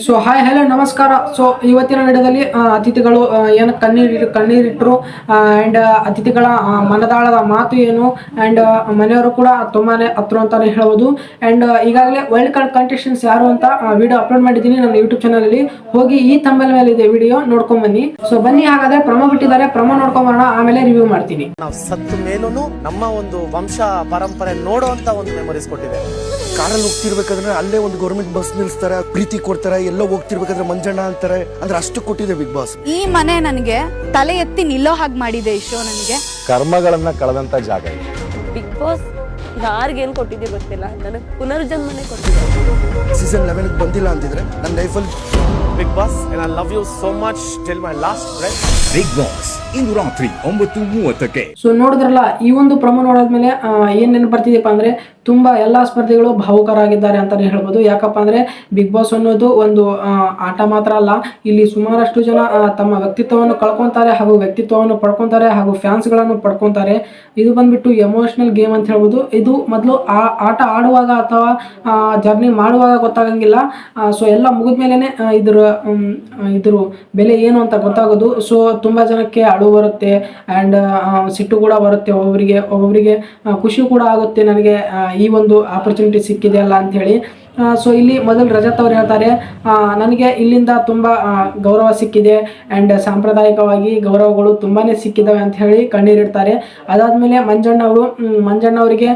So hi hello ನಮಸ್ಕಾರ. So ಇವತ್ತಿನ ವಿಡಿಯೋದಲ್ಲಿ ಅತಿಥಿಗಳು ಏನು ಕಣ್ಣೀರು ಕಣ್ಣೀರಿಟ್ಟರು ಆ್ಯಂಡ್ ಅತಿಥಿಗಳ ಮನದಾಳದ ಮಾತು ಏನು ಆ್ಯಂಡ್ ಮನೆಯವರು ಕೂಡ ತುಂಬಾ ಹತ್ರ ಅಂತಲೇ ಹೇಳ್ಬೋದು. ಆ್ಯಂಡ್ ಈಗಾಗಲೇ ವೈಲ್ಡ್ ಕಾರ್ಡ್ ಕಂಟೆಸ್ಟೆನ್ಸ್ ಯಾರು ಅಂತ ವಿಡಿಯೋ ಅಪ್ಲೋಡ್ ಮಾಡಿದ್ದೀನಿ ನನ್ನ ಯೂಟ್ಯೂಬ್ ಚಾನಲಲ್ಲಿ ಹೋಗಿ ಈ ತಂಬಲ್ ಮೇಲೆ ಇದೆ ವಿಡಿಯೋ ನೋಡ್ಕೊಂಬನ್ನಿ ಸೊ ಬನ್ನಿ ಹಾಗಾದ್ರೆ ಪ್ರಮೋ ಬಿಟ್ಟಿದ್ದಾರೆ ಪ್ರಮೋ ನೋಡ್ಕೊಂಬೋಣ ಆಮೇಲೆ ರಿವ್ಯೂ ಮಾಡ್ತೀನಿ. ನಾವು ಸತ್ತು ಮೇಲೂ ನಮ್ಮ ಒಂದು ವಂಶ, ಪರಂಪರೆ ನೋಡುವಂಥ ಒಂದು ಮೆಮೊರೀಸ್ ಕೊಟ್ಟಿದೆ. ಕಾರಲ್ಲಿ ಹೋಗ್ತಿರ್ಬೇಕಾದ್ರೆ ಅಲ್ಲೇ ಒಂದು ಗೌರ್ಮೆಂಟ್ ಬಸ್ ನಿಲ್ಸ್ತಾರೆ ಪ್ರೀತಿ ಕೊಡ್ತಾರೆ ಎಲ್ಲೋ ಹೋಗ್ತಿರ್ಬೇಕಾದ್ರೆ ಮಂಜಣ್ಣ ಅಂತಾರೆ. ಅಂದ್ರೆ ಅಷ್ಟು ಕೊಟ್ಟಿದೆ ಬಿಗ್ ಬಾಸ್ ಈ ಮನೆ ನನಗೆ ತಲೆ ಎತ್ತಿ ನಿಲ್ಲೋ ಹಾಗೆ ಮಾಡಿದೆ ಈ ಶೋ ನನಗೆ. ಕರ್ಮಗಳನ್ನ ಕಳೆದಂತ ಜಾಗ ಇದು. ಬಿಗ್ ಬಾಸ್ ಯಾರಿಗೇನು ಕೊಟ್ಟಿದೆ ಗೊತ್ತಿಲ್ಲ. ನನಗೆ ಪುನರ್ಜನ್ಮನೆ ಕೊಟ್ಟಿದೆ. ಸೀಸನ್ ಲೆವೆನ್ ಬಂದಿಲ್ಲ ಅಂತಿದ್ರೆ ನನ್ನ ಲೈಫಲ್ಲಿ Big Boss I love you so much till my last breath Big Boss ಇಂದು ರಾತ್ರಿ ಒಂಬತ್ತು ಮೂವತ್ತಕ್ಕೆ. ಸೊ ನೋಡಿದ್ರಲ್ಲ ಈ ಒಂದು ಪ್ರಮೋ ನೋಡಾದ್ಮೇಲೆ ಆ, ಏನ್ ನೆನಪು ಬರ್ತಿದೆಯಪ್ಪ ಅಂದ್ರೆ ತುಂಬಾ ಎಲ್ಲ ಸ್ಪರ್ಧಿಗಳು ಭಾವುಕರಾಗಿದ್ದಾರೆ ಅಂತಲೇ ಹೇಳ್ಬೋದು. ಯಾಕಪ್ಪ ಅಂದರೆ ಬಿಗ್ ಬಾಸ್ ಅನ್ನೋದು ಒಂದು ಆಟ ಮಾತ್ರ ಅಲ್ಲ ಇಲ್ಲಿ ಸುಮಾರಷ್ಟು ಜನ ತಮ್ಮ ವ್ಯಕ್ತಿತ್ವವನ್ನು ಕಳ್ಕೊತಾರೆ ಹಾಗೂ ವ್ಯಕ್ತಿತ್ವವನ್ನು ಪಡ್ಕೊತಾರೆ ಹಾಗೂ ಫ್ಯಾನ್ಸ್ಗಳನ್ನು ಪಡ್ಕೊತಾರೆ. ಇದು ಬಂದ್ಬಿಟ್ಟು ಎಮೋಷ್ನಲ್ ಗೇಮ್ ಅಂತ ಹೇಳ್ಬೋದು. ಇದು ಮೊದಲು ಆ ಆಟ ಆಡುವಾಗ ಅಥವಾ ಜರ್ನಿ ಮಾಡುವಾಗ ಗೊತ್ತಾಗಂಗಿಲ್ಲ. ಸೊ ಎಲ್ಲ ಮುಗಿದ್ಮೇಲೆ ಇದ್ರ ಮ್, ಆ, ಇದ್ರ ಬೆಲೆ ಏನು ಅಂತ ಗೊತ್ತಾಗೋದು. ಸೊ ತುಂಬ ಜನಕ್ಕೆ ಅಳು ಬರುತ್ತೆ ಆ್ಯಂಡ್ ಸಿಟ್ಟು ಕೂಡ ಬರುತ್ತೆ ಒಬ್ಬೊಬ್ಬರಿಗೆ ಒಬ್ಬೊಬ್ಬರಿಗೆ ಖುಷಿ ಕೂಡ ಆಗುತ್ತೆ ನನಗೆ ಈ ಒಂದು ಆಪರ್ಚುನಿಟಿ ಸಿಕ್ಕಿದೆ ಅಲ್ಲ ಅಂತ ಹೇಳಿ ಸೊ ಇಲ್ಲಿ ಮೊದಲು ರಜತ್ ಅವ್ರು ಹೇಳ್ತಾರೆ ನನಗೆ ಇಲ್ಲಿಂದ ತುಂಬ ಗೌರವ ಸಿಕ್ಕಿದೆ ಆ್ಯಂಡ್ ಸಾಂಪ್ರದಾಯಿಕವಾಗಿ ಗೌರವಗಳು ತುಂಬಾ ಸಿಕ್ಕಿದ್ದಾವೆ ಅಂತ ಹೇಳಿ ಕಣ್ಣೀರಿಡ್ತಾರೆ ಅದಾದಮೇಲೆ ಮಂಜಣ್ಣವರು ಮಂಜಣ್ಣವರಿಗೆ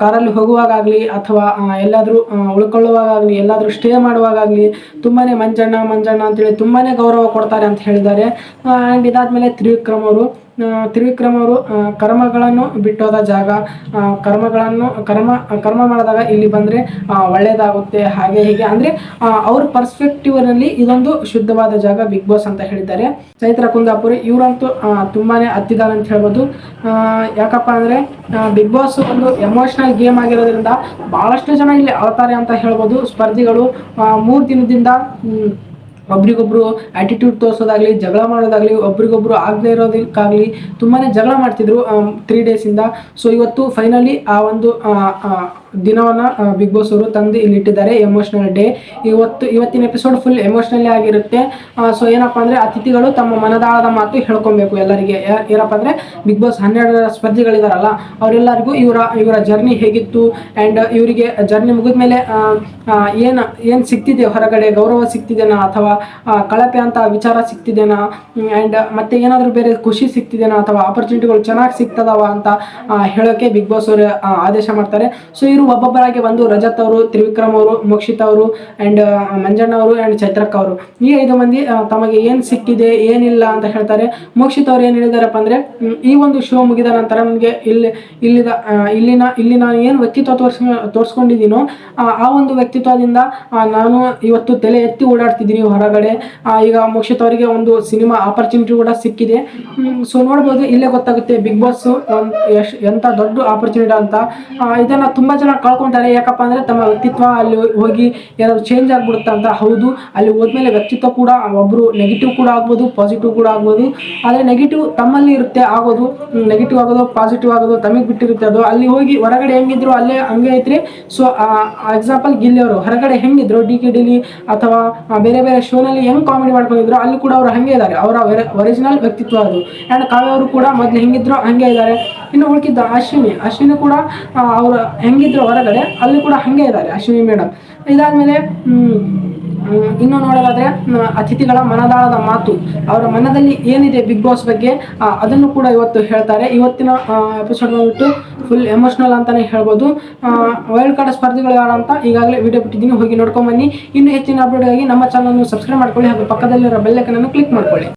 ಕಾರಲ್ಲಿ ಹೋಗುವಾಗಲಿ ಅಥವಾ ಎಲ್ಲಾದರೂ ಉಳ್ಕೊಳ್ಳುವಾಗಲಿ ಎಲ್ಲಾದರೂ ಸ್ಟೇ ಮಾಡುವಾಗಲಿ ತುಂಬಾ ಮಂಜಣ್ಣ ಮಂಜಣ್ಣ ಅಂತೇಳಿ ತುಂಬಾ ಗೌರವ ಕೊಡ್ತಾರೆ ಅಂತ ಹೇಳಿದ್ದಾರೆ. ಆ್ಯಂಡ್ ಇದಾದಮೇಲೆ ತ್ರಿವಿಕ್ರಮ್ ಅವರು ತ್ರಿವಿಕ್ರಮ್ ಅವರು ಕರ್ಮಗಳನ್ನು ಬಿಟ್ಟೋದ ಜಾಗ ಕರ್ಮಗಳನ್ನು, ಕರ್ಮ ಕರ್ಮ ಮಾಡಿದಾಗ ಇಲ್ಲಿ ಬಂದರೆ ಒಳ್ಳೆಯದಾಗುತ್ತೆ ಹಾಗೆ ಹೀಗೆ. ಅಂದರೆ ಅವ್ರ ಪರ್ಸ್ಪೆಕ್ಟಿವ್ನಲ್ಲಿ ಇದೊಂದು ಶುದ್ಧವಾದ ಜಾಗ ಬಿಗ್ ಬಾಸ್ ಅಂತ ಹೇಳಿದ್ದಾರೆ. ಚೈತ್ರ ಕುಂದಾಪುರಿ, ಇವರಂತೂ ತುಂಬಾ ಹತ್ತಿದ್ದಾರೆ ಅಂತ ಹೇಳ್ಬೋದು. ಯಾಕಪ್ಪ ಅಂದರೆ ಬಿಗ್ ಬಾಸ್ ಒಂದು ಎಮೋಷ್ನಲ್ ಗೇಮ್ ಆಗಿರೋದ್ರಿಂದ ಭಾಳಷ್ಟು ಜನ ಇಲ್ಲಿ ಆಳ್ತಾರೆ ಅಂತ ಹೇಳ್ಬೋದು. ಸ್ಪರ್ಧಿಗಳು ಮೂರು ದಿನದಿಂದ ಒಬ್ರಿಗೊಬ್ರು ಆಟಿಟ್ಯೂಡ್ ತೋರಿಸೋದಾಗ್ಲಿ, ಜಗಳ ಮಾಡೋದಾಗ್ಲಿ, ಒಬ್ರಿಗೊಬ್ರು ಆಗದೆ ಇರೋದಕ್ಕಾಗ್ಲಿ ತುಂಬಾ ಜಗಳ ಮಾಡ್ತಿದ್ರು ತ್ರೀ ಡೇಸಿಂದ ಸೊ ಇವತ್ತು ಫೈನಲಿ ಆ ಒಂದು ದಿನವನ್ನ ಬಿಗ್ ಬಾಸ್ ಅವರು ತಂದು ಇಲ್ಲಿ ಇಟ್ಟಿದ್ದಾರೆ ಎಮೋಷನಲ್ ಡೇ ಇವತ್ತು, ಇವತ್ತಿನ ಎಪಿಸೋಡ್ ಫುಲ್ ಎಮೋಷನಲಿ ಆಗಿರುತ್ತೆ. ಸೊ ಏನಪ್ಪ ಅಂದರೆ ಅತಿಥಿಗಳು ತಮ್ಮ ಮನದಾಳದ ಮಾತು ಹೇಳ್ಕೊಬೇಕು ಎಲ್ಲರಿಗೆ. ಏನಪ್ಪ ಅಂದರೆ ಬಿಗ್ ಬಾಸ್ ಹನ್ನೆರಡರ ಸ್ಪರ್ಧಿಗಳಿದಾರಲ್ಲ, ಅವರೆಲ್ಲರಿಗೂ ಇವರ ಇವರ ಜರ್ನಿ ಹೇಗಿತ್ತು? ಆ್ಯಂಡ್ ಇವರಿಗೆ ಜರ್ನಿ ಮುಗಿದ್ಮೇಲೆ ಏನು ಏನು ಸಿಗ್ತಿದೆ ಹೊರಗಡೆ, ಗೌರವ ಸಿಗ್ತಿದೆನಾ ಅಥವಾ ಕಳಪೆ ಅಂತ ವಿಚಾರ ಸಿಗ್ತಿದೆನಾ ಆ್ಯಂಡ್ ಮತ್ತೆ ಏನಾದರೂ ಬೇರೆ ಖುಷಿ ಸಿಗ್ತಿದೆನಾ ಅಥವಾ ಆಪರ್ಚುನಿಟಿಗಳು ಚೆನ್ನಾಗಿ ಸಿಗ್ತದವ ಅಂತ ಹೇಳೋಕ್ಕೆ ಹೇಳೋಕೆ ಬಿಗ್ ಬಾಸ್ ಅವರು ಆದೇಶ ಮಾಡ್ತಾರೆ. ಸೊ ಇವರು ಒಬ್ಬೊಬ್ಬರಾಗಿ ಬಂದು ರಜತ್ ಅವರು, ತ್ರಿವಿಕ್ರಮ್ ಅವರು, ಮೋಕ್ಷಿತ್ ಅವರು ಆ್ಯಂಡ್ ಮಂಜಣ್ಣ ಅವರು ಆ್ಯಂಡ್ ಚೈತ್ರಕ್ ಅವರು. ಈ ಐದು ಮಂದಿ ತಮಗೆ ಏನು ಸಿಕ್ಕಿದೆ, ಏನಿಲ್ಲ ಅಂತ ಹೇಳ್ತಾರೆ. ಮೋಕ್ಷಿತ್ ಅವ್ರು ಏನು ಹೇಳಿದಾರಪ್ಪ ಅಂದರೆ ಈ ಒಂದು ಶೋ ಮುಗಿದ ನಂತರ ನನಗೆ ಇಲ್ಲಿ, ಇಲ್ಲಿದ ಇಲ್ಲಿನ ಇಲ್ಲಿ ನಾನು ಏನು ವ್ಯಕ್ತಿತ್ವ ತೋರ್ಸ್ ತೋರಿಸ್ಕೊಂಡಿದ್ದೀನೋ ಆ ಒಂದು ವ್ಯಕ್ತಿತ್ವದಿಂದ ನಾನು ಇವತ್ತು ತಲೆ ಎತ್ತಿ ಓಡಾಡ್ತಿದ್ದೀನಿ ಹೊರಗಡೆ ಈಗ ಮೋಕ್ಷಿತ್ ಅವರಿಗೆ ಒಂದು ಸಿನಿಮಾ ಆಪರ್ಚುನಿಟಿ ಕೂಡ ಸಿಕ್ಕಿದೆ. ಸೊ ನೋಡ್ಬೋದು, ಇಲ್ಲೇ ಗೊತ್ತಾಗುತ್ತೆ ಬಿಗ್ ಬಾಸ್ ಎಂತ ದೊಡ್ಡ ಆಪರ್ಚುನಿಟಿ ಅಂತ. ಇದನ್ನ ತುಂಬಾ ಜನ ಕಳ್ಕೊಂತಾರೆ, ಯಾಕಪ್ಪ ಅಂದ್ರೆ ತಮ್ಮ ವ್ಯಕ್ತಿತ್ವ ಅಲ್ಲಿ ಹೋಗಿ ಏನಾದ್ರು ಚೇಂಜ್ ಆಗ್ಬಿಡುತ್ತೆ ಅಂತ. ಹೌದು, ಅಲ್ಲಿ ಹೋದ್ಮೇಲೆ ವ್ಯಕ್ತಿತ್ವ ಕೂಡ ಒಬ್ರು ನೆಗೆಟಿವ್ ಕೂಡ ಆಗ್ಬೋದು ಪಾಸಿಟಿವ್ ಕೂಡ ಆಗ್ಬೋದು. ಆದರೆ ನೆಗೆಟಿವ್ ತಮ್ಮಲ್ಲಿ ಇರುತ್ತೆ, ಆಗೋದು ನೆಗೆಟಿವ್ ಆಗೋದು ಪಾಸಿಟಿವ್ ಆಗೋದು ತಮಗೆ ಬಿಟ್ಟಿರುತ್ತೆ ಅದು. ಅಲ್ಲಿ ಹೋಗಿ ಹೊರಗಡೆ ಹೆಂಗಿದ್ರು ಅಲ್ಲೇ ಹಂಗೆ ಐತ್ರಿ ಸೊ ಎಕ್ಸಾಂಪಲ್ ಗಿಲ್ಲಿಯವರು, ಹೊರಗಡೆ ಹೆಂಗಿದ್ರು ಡಿ ಕೆ ಡಿಲಿ ಅಥವಾ ಬೇರೆ ಬೇರೆ ಶೋನಲ್ಲಿ ಹೆಂಗೆ ಕಾಮಿಡಿ ಮಾಡ್ಕೊಂಡಿದ್ರು, ಅಲ್ಲಿ ಕೂಡ ಅವ್ರು ಹಂಗೆ ಇದ್ದಾರೆ ಅವರ ಒರಿಜಿನಲ್ ವ್ಯಕ್ತಿತ್ವ ಅದು. ಆ್ಯಂಡ್ ಕಾವ್ಯ ಅವರು ಕೂಡ ಮೊದಲು ಹೆಂಗಿದ್ರು, ಹಂಗೆ ಇದ್ದಾರೆ ಇನ್ನು ಉಳ್ಕಿದ್ದ ಅಶ್ವಿನಿ. ಅಶ್ವಿನಿ ಕೂಡ ಅವರು ಹೆಂಗಿದ್ರು ಹೊರಗಡೆ, ಅಲ್ಲಿ ಕೂಡ ಹಂಗೆ ಇದ್ದಾರೆ ಅಶ್ವಿನಿ ಮೇಡಮ್ ಇದಾದ್ಮೇಲೆ ಇನ್ನು ನೋಡೋದಾದ್ರೆ ಅತಿಥಿಗಳ ಮನದಾಳದ ಮಾತು. ಅವರ ಮನದಲ್ಲಿ ಏನಿದೆ ಬಿಗ್ ಬಾಸ್ ಬಗ್ಗೆ ಅದನ್ನು ಕೂಡ ಇವತ್ತು ಹೇಳ್ತಾರೆ. ಇವತ್ತಿನ ಎಪಿಸೋಡ್ ಬಂದ್ಬಿಟ್ಟು ಫುಲ್ ಎಮೋಷನಲ್ ಅಂತಾನೆ ಹೇಳ್ಬೋದು. ವೈಲ್ಡ್ ಕಾರ್ಡ್ ಸ್ಪರ್ಧಿಗಳು ಯಾರು ಅಂತ ಈಗಾಗಲೇ ವಿಡಿಯೋ ಬಿಟ್ಟಿದ್ದೀನಿ. ಹೋಗಿ ನೋಡ್ಕೊಂಬನ್ನಿ ಇನ್ನು ಹೆಚ್ಚಿನ ಅಪ್ಡೇಟ್ಗಾಗಿ ನಮ್ಮ ಚಾನಲ್ ಸಬ್ಸ್ಕ್ರೈಬ್ ಮಾಡ್ಕೊಳ್ಳಿ ಹಾಗೂ ಪಕ್ಕದಲ್ಲಿರೋ ಬೆಲ್ಲೈಕನ್ ಅನ್ನು ಕ್ಲಿಕ್ ಮಾಡ್ಕೊಳ್ಳಿ.